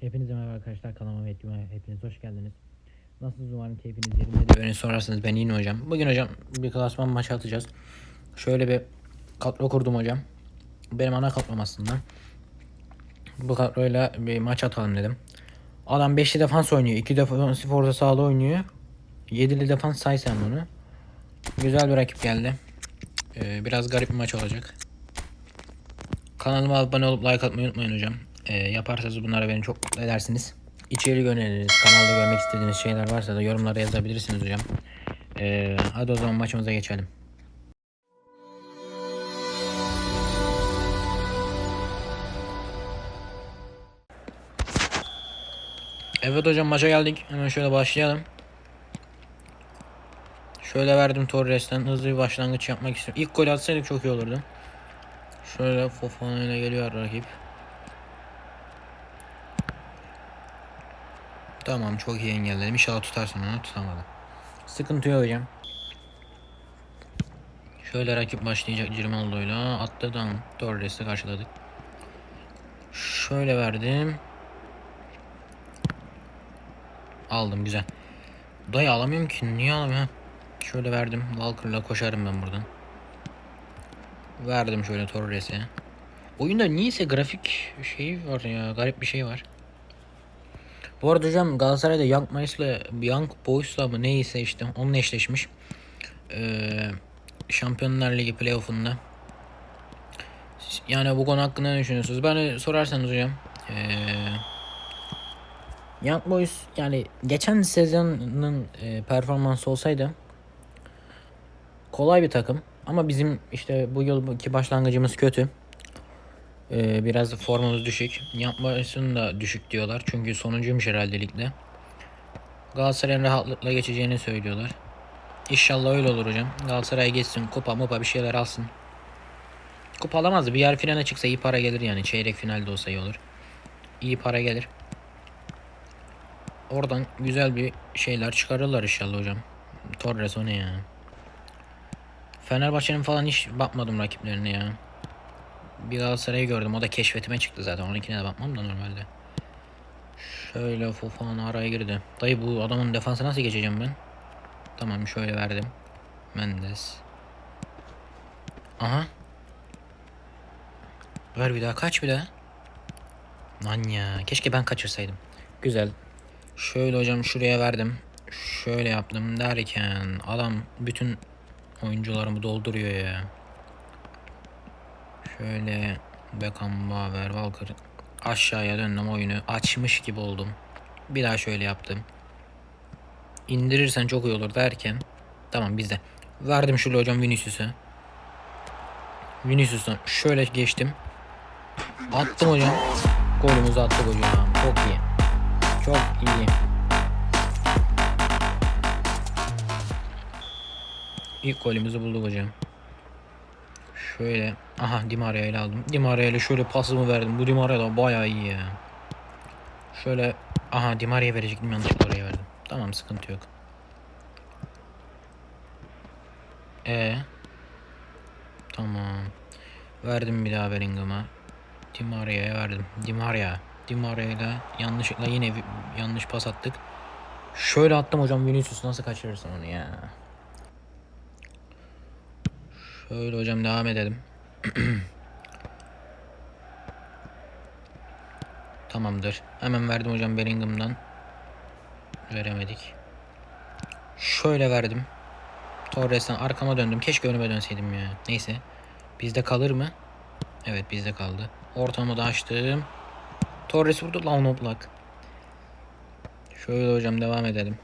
Hepinize merhaba arkadaşlar kanalıma ve hepiniz hoş geldiniz. Nasılsınız umarım keyfiniz yerindedir. Beni sorarsanız ben yine hocam. Bugün hocam bir klasman maçı atacağız. Şöyle bir kadro kurdum hocam. Benim ana kadrom aslında. Bu kadroyla bir maç atalım dedim. Adam 5'li defans oynuyor. 2 defansif orta sahada oynuyor. 7'li defans say sen bunu. Güzel bir rakip geldi. Ee, biraz garip bir maç olacak. Kanalıma abone olup like atmayı unutmayın hocam. Ee, yaparsanız bunlara beni çok mutlu edersiniz. İçerik öneriniz, kanalda görmek istediğiniz şeyler varsa da yorumlara yazabilirsiniz hocam. Ee, hadi o zaman maçımıza geçelim. Evet hocam maça geldik. Hemen şöyle başlayalım. Şöyle verdim Torres'ten hızlı bir başlangıç yapmak istiyorum. İlk gol atsaydık çok iyi olurdu. Şöyle Fofana ile geliyor rakip. Tamam çok iyi engelledim. İnşallah tutarsın onu tutamadı. Sıkıntı yok hocam. Şöyle rakip başlayacak Cirmaldo'yla. Attı tamam. Torres'i karşıladık. Şöyle verdim. Aldım güzel. Dayı alamıyorum ki. Niye alamıyorum? Şöyle verdim. Walker'la koşarım ben buradan. Verdim şöyle Torres'e. Oyunda niyeyse grafik şey var ya. Garip bir şey var. Bu arada hocam Galatasaray'da Young Boys'la Young Boys'la mı neyse işte onunla eşleşmiş. Ee, Şampiyonlar Ligi playoff'unda. Yani bu konu hakkında ne düşünüyorsunuz? Bana sorarsanız hocam. Ee, Young Boys yani geçen sezonun e, performansı olsaydı kolay bir takım. Ama bizim işte bu yılki başlangıcımız kötü. Ee, biraz formumuz düşük. Yapmasını da düşük diyorlar. Çünkü sonuncuymuş herhalde ligde. Galatasaray'ın rahatlıkla geçeceğini söylüyorlar. İnşallah öyle olur hocam. Galatasaray geçsin kupa mupa bir şeyler alsın. Kupa alamaz. Bir yer finale çıksa iyi para gelir yani. Çeyrek finalde olsa iyi olur. İyi para gelir. Oradan güzel bir şeyler çıkarırlar inşallah hocam. Torres o ne ya? Fenerbahçe'nin falan hiç bakmadım rakiplerine ya. Bir Galatasaray'ı gördüm. O da keşfetime çıktı zaten. Onunkine de bakmam da normalde. Şöyle Fofana araya girdi. Dayı bu adamın defansı nasıl geçeceğim ben? Tamam şöyle verdim. Mendes. Aha. Ver bir daha kaç bir daha. Lan ya keşke ben kaçırsaydım. Güzel. Şöyle hocam şuraya verdim. Şöyle yaptım derken adam bütün oyuncularımı dolduruyor ya. Şöyle Beckham, Bauer, Walker aşağıya döndüm oyunu açmış gibi oldum. Bir daha şöyle yaptım. İndirirsen çok iyi olur derken tamam bizde. Verdim şöyle hocam Vinicius'a. Vinicius'tan şöyle geçtim. Attım hocam. Golümüzü attık hocam. Çok iyi. Çok iyi. İlk golümüzü bulduk hocam. Şöyle. Aha Di Maria ile aldım. Di Maria ile şöyle pasımı verdim. Bu Di Maria da bayağı iyi ya. Şöyle. Aha Di Maria'ya verecektim yanlışlıkla oraya verdim. Tamam sıkıntı yok. E. Tamam. Verdim bir daha Bellingham'a. Di Maria'ya verdim. Di Maria. Di Maria ile yanlışlıkla yine yanlış pas attık. Şöyle attım hocam Vinicius nasıl kaçırırsın onu ya. Şöyle hocam devam edelim. Tamamdır. Hemen verdim hocam Bellingham'dan. Veremedik. Şöyle verdim. Torres'ten arkama döndüm. Keşke önüme dönseydim ya. Neyse. Bizde kalır mı? Evet bizde kaldı. Ortamı da açtım. Torres vurdu lan oblak. Şöyle hocam devam edelim.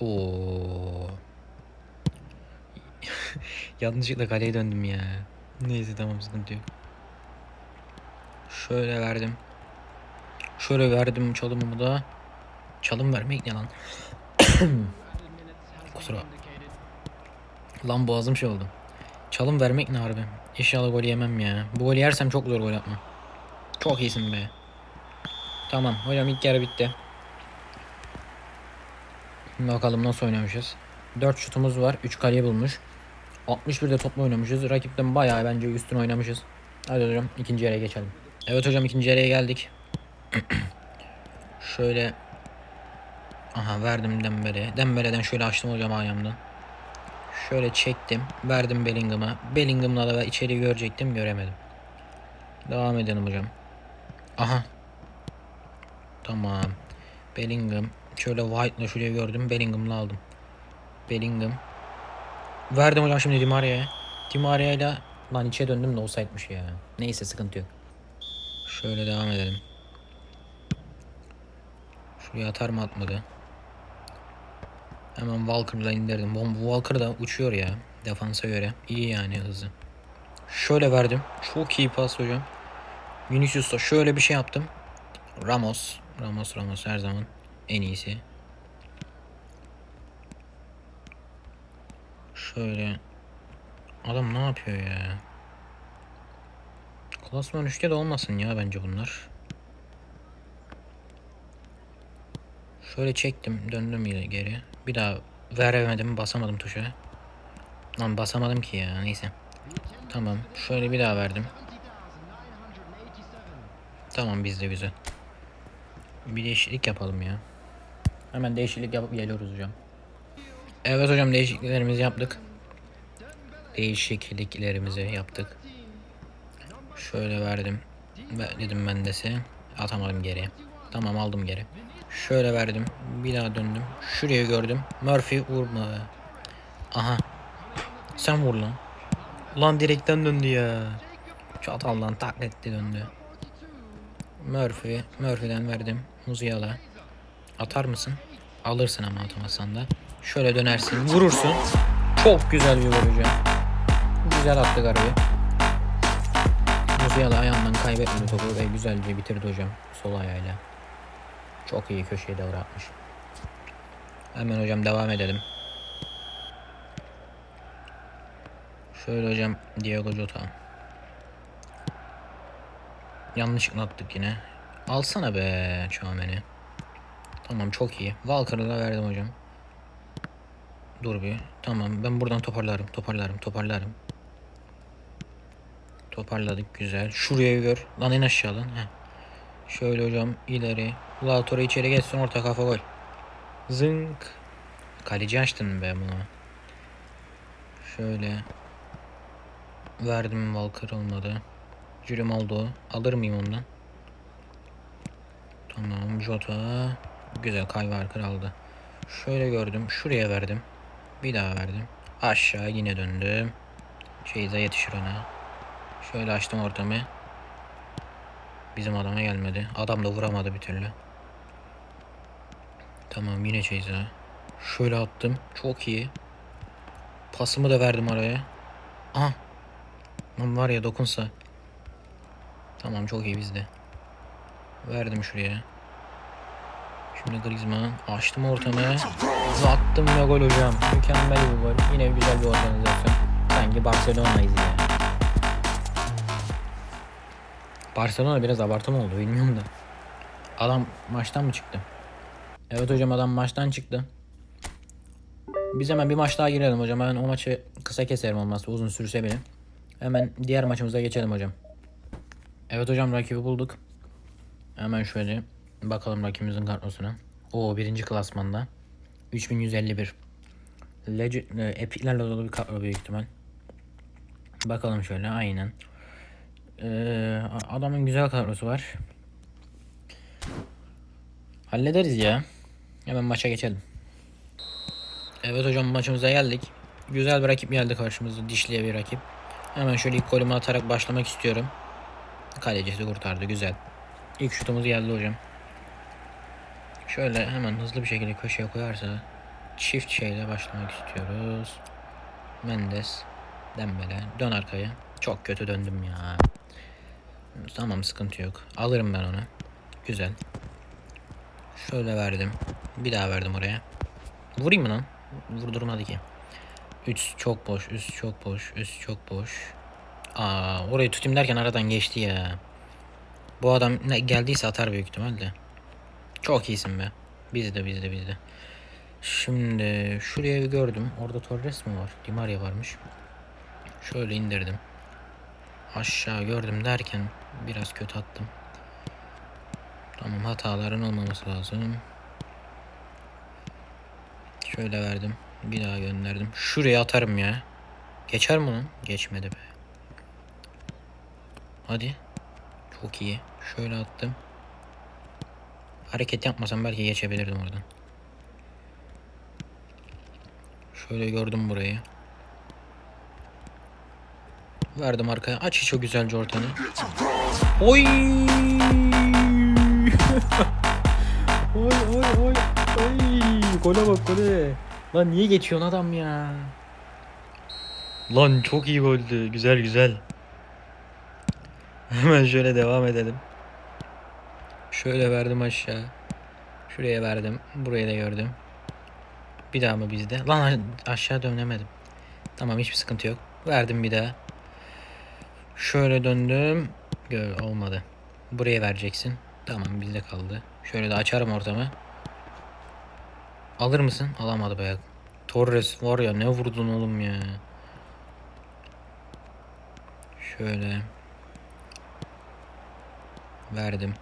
Oo. Yanlışlıkla kaleye döndüm ya. Neyse tamam sıkıntı yok. Şöyle verdim. Şöyle verdim çalımımı da. Çalım vermek ne lan? Kusura. Lan boğazım şey oldu. Çalım vermek ne harbi? İnşallah gol yemem ya. Bu golü yersem çok zor gol yapma. Çok iyisin be. Tamam hocam ilk yarı bitti. Bakalım nasıl oynamışız. 4 şutumuz var. 3 kaleye bulmuş. 61'de topla oynamışız. Rakipten bayağı bence üstün oynamışız. Hadi hocam ikinci yere geçelim. Evet hocam ikinci yarıya geldik. şöyle Aha verdim Dembele'ye. Dembele'den şöyle açtım hocam ayağımdan. Şöyle çektim. Verdim Bellingham'a. Bellingham'la da içeri görecektim. Göremedim. Devam edelim hocam. Aha. Tamam. Bellingham. Şöyle White'la şuraya gördüm. Bellingham'la aldım. Bellingham. Verdim hocam şimdi Di Maria'ya. Di Maria'yla lan içe döndüm de olsaymış ya. Neyse sıkıntı yok. Şöyle devam edelim. Şuraya atar mı atmadı. Hemen Walker'la indirdim. Bu Walker da uçuyor ya. Defansa göre. İyi yani hızı. Şöyle verdim. Çok iyi pas hocam. Vinicius'ta şöyle bir şey yaptım. Ramos. Ramos Ramos her zaman en iyisi. Şöyle. Adam ne yapıyor ya? Klasman 3'te de olmasın ya bence bunlar. Şöyle çektim, döndüm yine geri. Bir daha veremedim, basamadım tuşa. Lan basamadım ki ya, neyse. Tamam, şöyle bir daha verdim. Tamam biz de güzel. Bir değişiklik yapalım ya. Hemen değişiklik yapıp geliyoruz hocam. Evet hocam değişikliklerimizi yaptık. Değişikliklerimizi yaptık. Şöyle verdim. Ve dedim Mendes'e. Atamadım geri. Tamam aldım geri. Şöyle verdim. Bir daha döndüm. Şuraya gördüm. Murphy vurma. Aha. Sen vur lan. Lan direkten döndü ya. Çatallan takletti döndü. Murphy. Murphy'den verdim. Musiala. Atar mısın? Alırsın ama atamazsan da. Şöyle dönersin. Vurursun. Çok güzel bir vurucu. Güzel attı garayı. Musiala ayağından kaybetmedi topu ve güzelce bitirdi hocam. Sol ayağıyla. Çok iyi köşeyi de bırakmış. Hemen hocam devam edelim. Şöyle hocam Diego Jota. Yanlışlıkla attık yine. Alsana be Çağmen'i. Tamam çok iyi. Walker'ı da verdim hocam. Dur bir. Tamam ben buradan toparlarım. Toparlarım. Toparlarım. Toparladık güzel. Şuraya gör. Lan en aşağı lan. Heh. Şöyle hocam ileri. Lautaro içeri geçsin orta kafa gol. Zınk. Kaleci açtın be bunu. Şöyle. Verdim Walker olmadı. Jürüm oldu. Alır mıyım ondan? Tamam Jota. Güzel Kay Walker aldı. Şöyle gördüm. Şuraya verdim. Bir daha verdim. Aşağı yine döndüm. Şeyze yetişir ona. Şöyle açtım ortamı. Bizim adama gelmedi. Adam da vuramadı bir türlü. Tamam yine Şeyze. Şöyle attım. Çok iyi. Pasımı da verdim araya. Aha. Lan var ya dokunsa. Tamam çok iyi bizde. Verdim şuraya. Şimdi Griezmann açtım ortamı. Attım ve gol hocam. Mükemmel bir gol. Yine güzel bir organizasyon. Sanki Barcelona'yız ya. Barcelona biraz abartı oldu bilmiyorum da. Adam maçtan mı çıktı? Evet hocam adam maçtan çıktı. Biz hemen bir maç daha girelim hocam. Ben o maçı kısa keserim olmazsa uzun sürse bile. Hemen diğer maçımıza geçelim hocam. Evet hocam rakibi bulduk. Hemen şöyle bakalım rakibimizin kadrosuna. O birinci klasmanda. 3151. Legend, e, epiklerle dolu bir kadro büyük ihtimal. Bakalım şöyle aynen. Ee, adamın güzel kadrosu var. Hallederiz ya. Hemen maça geçelim. Evet hocam maçımıza geldik. Güzel bir rakip geldi karşımıza. Dişliye bir rakip. Hemen şöyle ilk golümü atarak başlamak istiyorum. Kalecisi kurtardı güzel. İlk şutumuz geldi hocam. Şöyle hemen hızlı bir şekilde köşeye koyarsa çift şeyle başlamak istiyoruz. Mendes, Dembele, dön arkaya. Çok kötü döndüm ya. Tamam sıkıntı yok. Alırım ben onu. Güzel. Şöyle verdim. Bir daha verdim oraya. Vurayım mı lan? Vurdurmadı ki. Üst çok boş, üst çok boş, üst çok boş. Aa, orayı tutayım derken aradan geçti ya. Bu adam ne geldiyse atar büyük ihtimalle. Çok iyisin be. Bizde bizde bizde. Şimdi şuraya gördüm. Orada Torres mi var? Di Maria varmış. Şöyle indirdim. Aşağı gördüm derken biraz kötü attım. Tamam hataların olmaması lazım. Şöyle verdim. Bir daha gönderdim. Şuraya atarım ya. Geçer mi lan? Geçmedi be. Hadi. Çok iyi. Şöyle attım. Hareket yapmasam belki geçebilirdim oradan. Şöyle gördüm burayı. Verdim arkaya. Aç hiç o güzelce ortanı. Oy! oy oy oy. Oy! Gole bak gole. Lan niye geçiyorsun adam ya? Lan çok iyi goldü. Güzel güzel. Hemen şöyle devam edelim. Şöyle verdim aşağı. Şuraya verdim. Buraya da gördüm. Bir daha mı bizde? Lan aşağı dönemedim. Tamam hiçbir sıkıntı yok. Verdim bir daha. Şöyle döndüm. Gör, olmadı. Buraya vereceksin. Tamam bizde kaldı. Şöyle de açarım ortamı. Alır mısın? Alamadı be. Torres var ya ne vurdun oğlum ya. Şöyle. Verdim.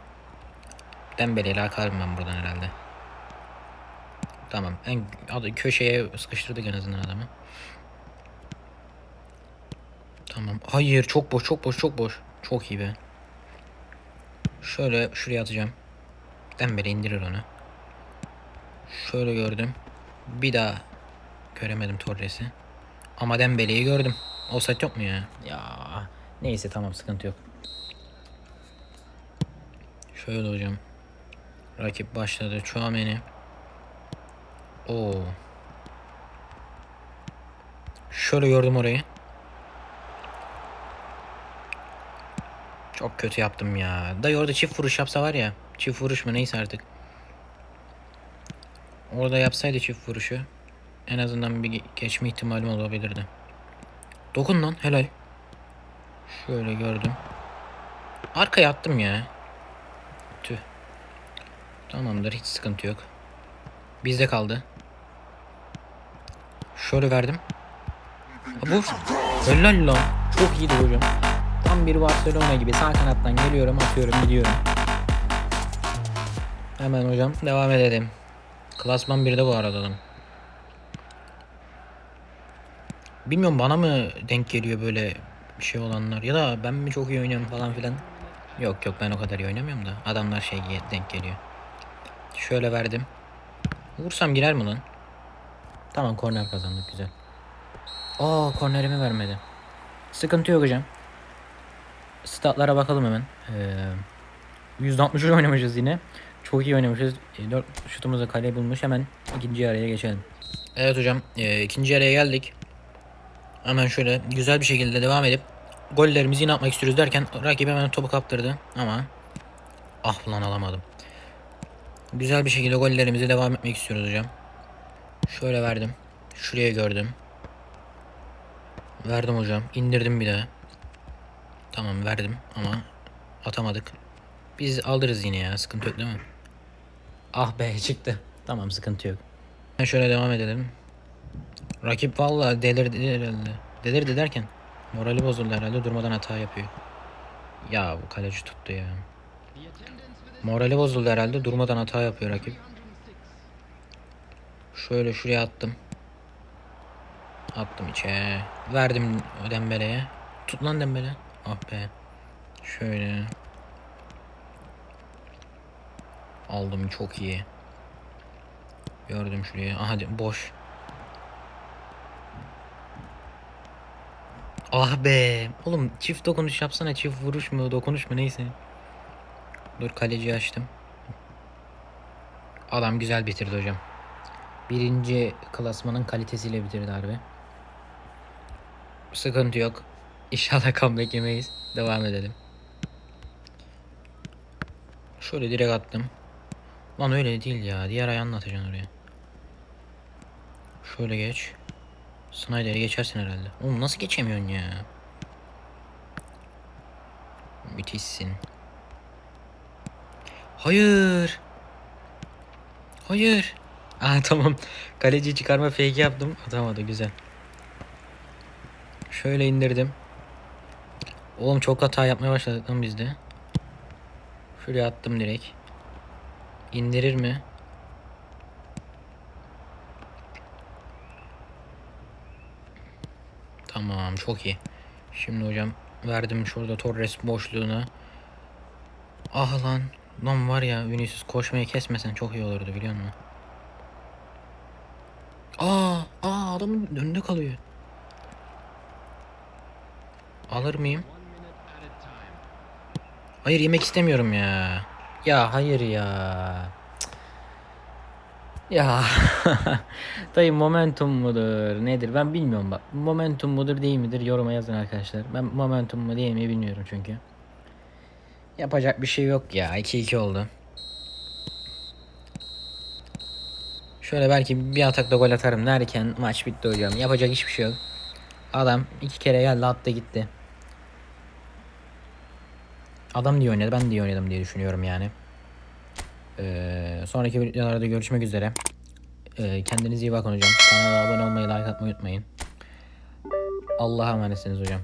Dembele'yle akarım ben buradan herhalde. Tamam. En köşeye sıkıştırdık en azından adamı. Tamam. Hayır çok boş çok boş çok boş. Çok iyi be. Şöyle şuraya atacağım. Dembele indirir onu. Şöyle gördüm. Bir daha göremedim Torres'i. Ama Dembele'yi gördüm. Offside yok mu ya? Ya neyse tamam sıkıntı yok. Şöyle hocam. Rakip başladı. Chouameni. Oo. Şöyle gördüm orayı. Çok kötü yaptım ya. Da orada çift vuruş yapsa var ya. Çift vuruş mu neyse artık. Orada yapsaydı çift vuruşu. En azından bir geçme ihtimalim olabilirdi. Dokun lan helal. Şöyle gördüm. Arkaya attım ya. Tüh. Tamamdır hiç sıkıntı yok. Bizde kaldı. Şöyle verdim. Ha, bu helal lan. Çok iyiydi hocam. Tam bir Barcelona gibi sağ kanattan geliyorum atıyorum gidiyorum. Hemen hocam devam edelim. Klasman 1'de bu arada adam. Bilmiyorum bana mı denk geliyor böyle bir şey olanlar ya da ben mi çok iyi oynuyorum falan filan. Yok yok ben o kadar iyi oynamıyorum da adamlar şey denk geliyor. Şöyle verdim. Vursam girer mi lan? Tamam korner kazandık güzel. Aa kornerimi vermedi. Sıkıntı yok hocam. Statlara bakalım hemen. Ee, %63 oynamışız yine. Çok iyi oynamışız. 4 şutumuza kale bulmuş. Hemen ikinci araya geçelim. Evet hocam. E, ikinci araya geldik. Hemen şöyle güzel bir şekilde devam edip gollerimizi yine atmak istiyoruz derken rakip hemen topu kaptırdı. Ama ah lan alamadım. Güzel bir şekilde gollerimize devam etmek istiyoruz hocam. Şöyle verdim. Şuraya gördüm. Verdim hocam. İndirdim bir daha. Tamam verdim ama atamadık. Biz alırız yine ya. Sıkıntı yok değil mi? Ah be çıktı. Tamam sıkıntı yok. Şöyle devam edelim. Rakip valla delirdi herhalde. Delirdi derken morali bozuldu herhalde durmadan hata yapıyor. Ya bu kaleci tuttu ya. Morali bozuldu herhalde durmadan hata yapıyor rakip. Şöyle şuraya attım. Attım içe. Verdim Dembele'ye. Tut lan Dembele. Ah be. Şöyle. Aldım çok iyi. Gördüm şuraya. Aha boş. Ah be. Oğlum çift dokunuş yapsana. Çift vuruş mu dokunuş mu neyse. Dur kaleci açtım. Adam güzel bitirdi hocam. Birinci klasmanın kalitesiyle bitirdi harbi. Sıkıntı yok. İnşallah comeback yemeyiz. Devam edelim. Şöyle direkt attım. Lan öyle değil ya. Diğer ayağını atacaksın oraya. Şöyle geç. Snyder'i geçersin herhalde. Oğlum nasıl geçemiyorsun ya? Müthişsin. Hayır. Hayır. Aa tamam. Kaleci çıkarma fake yaptım. Atamadı güzel. Şöyle indirdim. Oğlum çok hata yapmaya başladık lan biz de. Şuraya attım direkt. İndirir mi? Tamam çok iyi. Şimdi hocam verdim şurada Torres boşluğuna. Ah lan. Lan var ya Vinicius koşmayı kesmesen çok iyi olurdu biliyor musun? Aa, aa adamın önünde kalıyor. Alır mıyım? Hayır yemek istemiyorum ya. Ya hayır ya. Ya. Dayı momentum mudur nedir ben bilmiyorum bak. Momentum mudur değil midir yoruma yazın arkadaşlar. Ben momentum mu değil mi bilmiyorum çünkü. Yapacak bir şey yok ya. 2-2 oldu. Şöyle belki bir atakta gol atarım derken maç bitti hocam. Yapacak hiçbir şey yok. Adam iki kere geldi attı gitti. Adam diye oynadı ben diye oynadım diye düşünüyorum yani. Ee, sonraki videolarda görüşmek üzere. Ee, kendinize iyi bakın hocam. Kanala abone olmayı, like atmayı unutmayın. Allah'a emanetsiniz hocam.